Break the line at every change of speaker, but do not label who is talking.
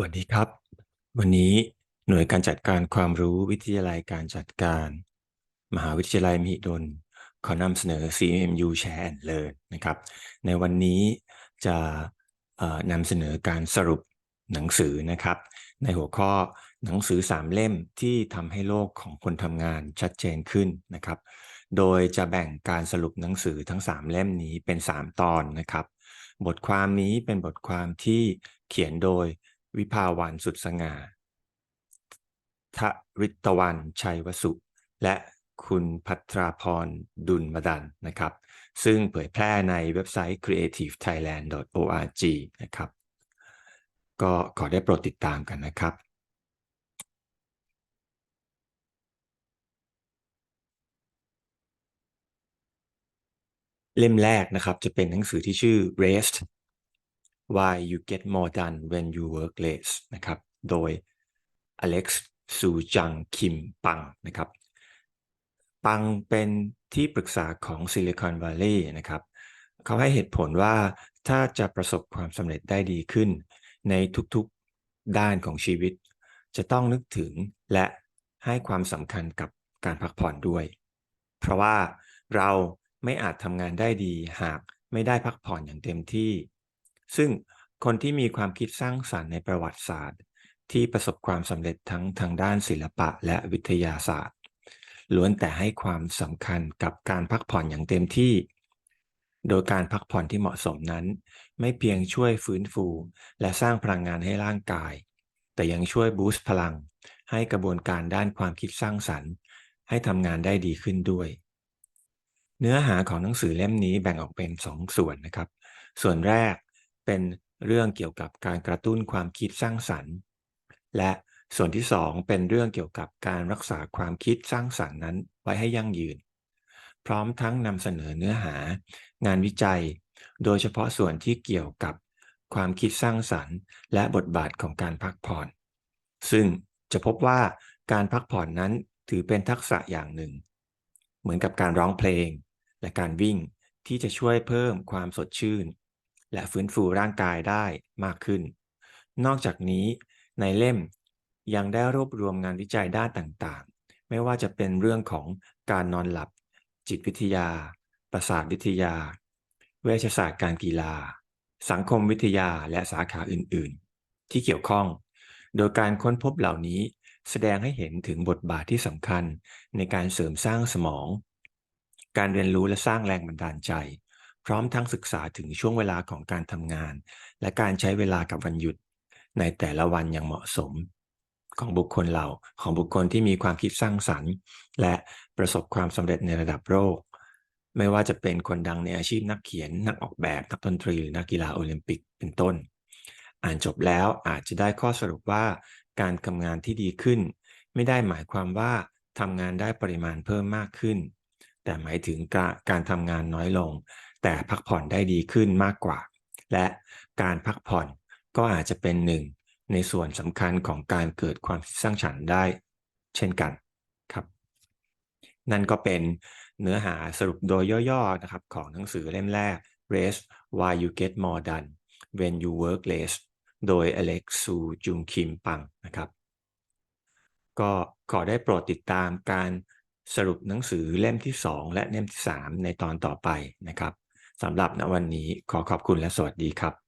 สวัสดีครับ วันนี้หน่วยการจัดการความรู้วิทยาลัยการจัดการ มหาวิทยาลัยมหิดล ขอนำเสนอ CMU Share and Learn นะครับ ในวันนี้จะนำเสนอการสรุปหนังสือนะครับ ในหัวข้อหนังสือสามเล่มที่ทำให้โลกของคนทำงานชัดเจนขึ้นนะครับ โดยจะแบ่งการสรุปหนังสือทั้ง3เล่มนี้เป็น3ตอนนะครับ บทความนี้เป็นบทความที่เขียนโดย วิภาวันสุดสง่าทริตวันชัยวสุ และคุณพัทราพรดุลมดันนะครับ ซึ่งเผยแพร่ในเว็บไซต์ creativethailand.org นะครับ ก็ขอได้โปรดติดตามกันนะครับเล่มแรกนะครับจะเป็นหนังสือที่ชื่อ Rest Why You Get More Done When You Work Less นะครับ โดย Alex ซูจัง คิม ปัง นะครับ ปังเป็นที่ปรึกษาของ Silicon Valley นะครับ เขาให้เหตุผลว่าถ้าจะประสบความสำเร็จได้ดีขึ้น ในทุกๆด้านของชีวิต จะต้องนึกถึงและให้ความสำคัญกับการพักผ่อนด้วย เพราะว่าเราไม่อาจทำงานได้ดีหากไม่ได้พักผ่อนอย่างเต็มที่ ซึ่งคนที่มีความคิดสร้างสรรค์ในประวัติศาสตร์ ที่ประสบความสำเร็จทั้งทางด้านศิลปะและวิทยาศาสตร์ ล้วนแต่ให้ความสำคัญกับการพักผ่อนอย่างเต็มที่ โดยการพักผ่อนที่เหมาะสมนั้น ไม่เพียงช่วยฟื้นฟู และสร้างพลังงานให้ร่างกาย แต่ยังช่วยบูสต์พลัง ให้กระบวนการด้านความคิดสร้างสรรค์ ให้ทำงานได้ดีขึ้นด้วย เนื้อหาของหนังสือเล่มนี้แบ่งออกเป็นสองส่วนนะครับ ส่วนแรก เป็นเรื่องเกี่ยวกับการกระตุ้นความคิดสร้างสรรค์ และส่วนที่ 2 เป็นเรื่องเกี่ยวกับการรักษาความคิดสร้างสรรค์นั้นไว้ให้ยั่งยืน พร้อมทั้งนำเสนอเนื้อหา งานวิจัย โดยเฉพาะส่วนที่เกี่ยวกับความคิดสร้างสรรค์ และบทบาทของการพักผ่อน ซึ่งจะพบว่าการพักผ่อนนั้นถือเป็นทักษะอย่างหนึ่ง เหมือนกับการร้องเพลง และการวิ่งที่จะช่วยเพิ่มความสดชื่น และฟื้นฟูร่างกายได้มากขึ้น นอกจากนี้ในเล่มยังได้รวบรวมงานวิจัยด้านต่างๆ ไม่ว่าจะเป็นเรื่องของการนอนหลับ จิตวิทยา ประสาทวิทยา เวชศาสตร์การกีฬา สังคมวิทยาและสาขาอื่นๆ ที่เกี่ยวข้อง โดยการค้นพบเหล่านี้แสดงให้เห็นถึงบทบาทที่สำคัญในการเสริมสร้างสมอง การเรียนรู้และสร้างแรงบันดาลใจ พร้อมทั้งศึกษาถึงช่วงเวลาของการทำงาน และการใช้เวลากับวันหยุดในแต่ละวันอย่างเหมาะสม ของบุคคลเราของบุคคลที่มีความคิดสร้างสรรค์ และประสบความสำเร็จในระดับโลกไม่ว่าจะเป็นคนดังในอาชีพนักเขียน นักออกแบบนักดนตรีหรือนักกีฬาโอลิมปิกเป็นต้น อ่านจบแล้วอาจจะได้ข้อสรุปว่าการทำงานที่ดีขึ้น ไม่ได้หมายความว่าทำงานได้ปริมาณเพิ่มมากขึ้น แต่หมายถึงการทำงานน้อยลง แต่พักผ่อนได้ดีขึ้นมากกว่า และการพักผ่อนก็อาจจะเป็นหนึ่งในส่วนสำคัญของการเกิดความสร้างสรรค์ได้ เช่นกันครับ นั่นก็เป็นเนื้อหาสรุปโดยย่อๆนะครับของหนังสือเล่มแรก Rest Why You Get More Done When You Work Less โดย Alex Su Jung Kim Pang นะครับ ก็ขอได้โปรดติดตามการสรุปหนังสือเล่มที่ 2 และเล่มที่ 3 ในตอนต่อไปนะครับ สำหรับณวันนี้ขอขอบคุณและสวัสดีครับ